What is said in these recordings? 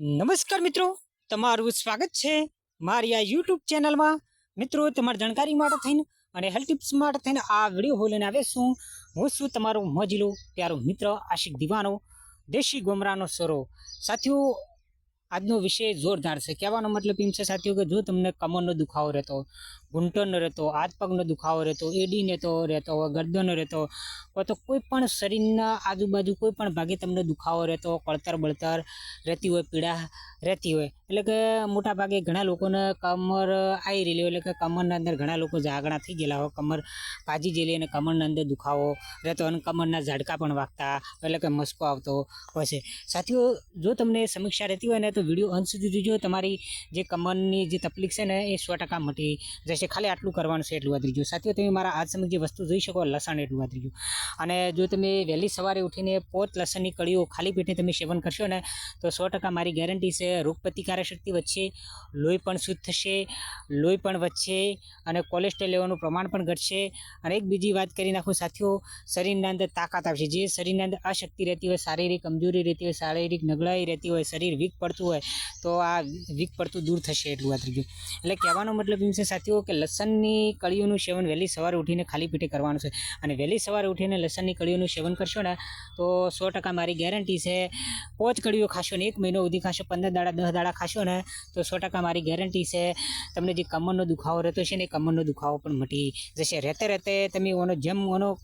નમસ્કાર મિત્રો, તમારું સ્વાગત છે મારી આ યુટ્યુબ ચેનલમાં. મિત્રો, તમારી જાણકારી માટે થઈને અને હેલ્થ ટિપ્સ માટે થઈને આ વીડિયો હું લઈને આવે છું. હું છું તમારો મોજીલો, પ્યારો મિત્ર આશિક દીવાનો, દેશી ગોમરાનો સોરો. સાથીઓ આજનો વિષય જોરદાર છે. કહેવાનો મતલબ એમ છે સાથીઓ કે જો તમને કમરનો દુખાવો રહેતો ઘૂંટણનો રહેતો હાથ પગનો દુખાવો રહેતો, એડીને તો રહેતો હોય ગરદનનો રહેતો, હોય તો કોઈ પણ શરીરના આજુબાજુ કોઈ પણ ભાગે તમને દુખાવો રહેતો, કળતર બળતર રહેતી હોય, પીડા રહેતી હોય, એટલે કે મોટા ભાગે ઘણા લોકોને કમર આવી રહેલી હોય, એટલે કે કમરના અંદર ઘણા લોકો જાગણા થઈ ગયેલા હોય, કમર પાજી ગયેલી અને કમરના અંદર દુખાવો રહેતો અને કમરના ઝાડકા પણ વાગતા, એટલે કે મસ્કો આવતો હોય છે. સાથીઓ, જો તમને સમીક્ષા રહેતી હોય ને તો વીડિયો અંત સુધી જોજો. તમારી જે કમરની જે તકલીફ છે ને, એ સો ટકા મટી જશે. ખાલી આટલું કરવાનું છે એટલું વાતરી સાથીઓ, તમે મારા આજ સમય જે વસ્તુ જોઈ શકો, લસણ એટલું વાતરી અને જો તમે વહેલી સવારે ઉઠીને પોત લસણની કળીઓ ખાલી પેટે તમે સેવન કરશો ને, તો સો ટકા મારી ગેરંટી છે. રોગ પ્રતિકારક શક્તિ વધશે, લોહી પણ શુદ્ધ થશે, લોહી પણ વધશે અને કોલેસ્ટ્રોલ લેવાનું પ્રમાણ પણ ઘટશે. અને એક બીજી વાત કરી નાખું, સાથીઓ, શરીરના અંદર તાકાત આવશે. જે શરીરના અંદર અશક્તિ રહેતી હોય, શારીરિક કમજોરી રહેતી હોય, શારીરિક નબળાઈ રહેતી હોય, શરીર વીક પડતું હોય તો આ વીક પડતું દૂર થશે એટલું વાત ત્રીજું. એટલે કહેવાનો મતલબ એમ છે, સાથીઓ, કે લસણની કળીઓનું સેવન વહેલી સવારે ઉઠીને ખાલી પેટે કરવાનું છે. અને વહેલી સવારે ઉઠીને લસણની કળીઓનું સેવન કરશો ને, તો સો ટકા મારી ગેરંટી છે, પોચ કળીઓ ખાશો ને, એક મહિનો સુધી ખાશો, પંદર દાડા, દસ દાડા ખાશો ને, તો સો ટકા મારી ગેરંટી છે. તમને જે કમરનો દુખાવો રહેતો છે ને, એ કમરનો દુખાવો પણ મટી જશે. રહેતે રહેતે તમે ઓનો જેમ ઓનો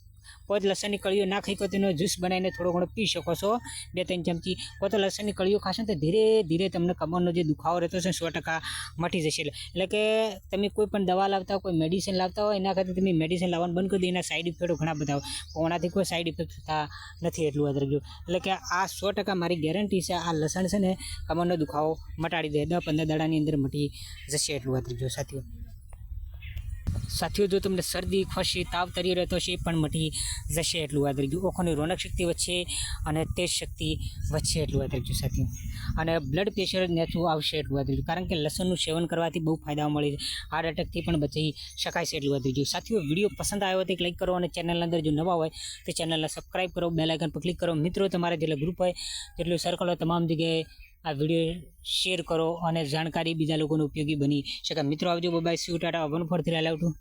પોત લસણની કળીઓ ના ખાઈ તો તેનો જ્યુસ બનાવીને થોડો ઘણો પી શકો છો. બે ત્રણ ચમચી પોત લસણની કળીઓ ખાશો ને તો ધીરે ધીરે તમને કમરનો જે દુખાવો રહેતો છે સો ટકા મટી જશે. એટલે કે તમે કોઈ પણ દવા લાવતા હોય કોઈ મેડિસિન લાવતા હોય એના કરતાં તમે મેડિસિન લાવવાનું બંધ કરી દો, એના સાઈડ ઇફેક્ટો ઘણા બધા હોય. કોઈ સાઈડ ઇફેક્ટ થતા નથી એટલું યાદ રાખજો એટલે કે આ સો ટકા મારી ગેરંટી છે, આ લસણ છે ને કમરનો દુખાવો મટાડી દે, દસ પંદર દાડાની અંદર મટી જશે એટલું યાદ રાખજો સાથીઓ સાથીઓ, જો તમને શરદી ખસી તાવ તરી રહેતો છે એ પણ મટી જશે એટલું યાદ ગયું ઓખોની રોનક શક્તિ વધશે અને તેજ શક્તિ વધશે એટલું યાદ ગયું સાથીઓ. અને બ્લડ પ્રેશર નેચું આવશે એટલું યાદ રાખજો. કારણ કે લસણનું સેવન કરવાથી બહુ ફાયદા મળે છે. હાર્ટ એટેકથી પણ બચી શકાય છે એટલું યાદ ગયું સાથીઓ, વીડિયો પસંદ આવ્યો તો ક્લિક લાઈક કરો અને ચેનલ અંદર જો નવા હોય તો ચેનલને સબસ્ક્રાઈબ કરો બેલ આઇકન પર ક્લિક કરો. મિત્રો, તમારા જેટલા ગ્રુપ હોય જેટલું સર્કલ હોય તમામ જગ્યાએ આ વીડિયો શેર કરો અને જાણકારી બીજા લોકોને ઉપયોગી બની શકે. મિત્રો, આવજો bye સ્યુ ta ta one four three લાવટું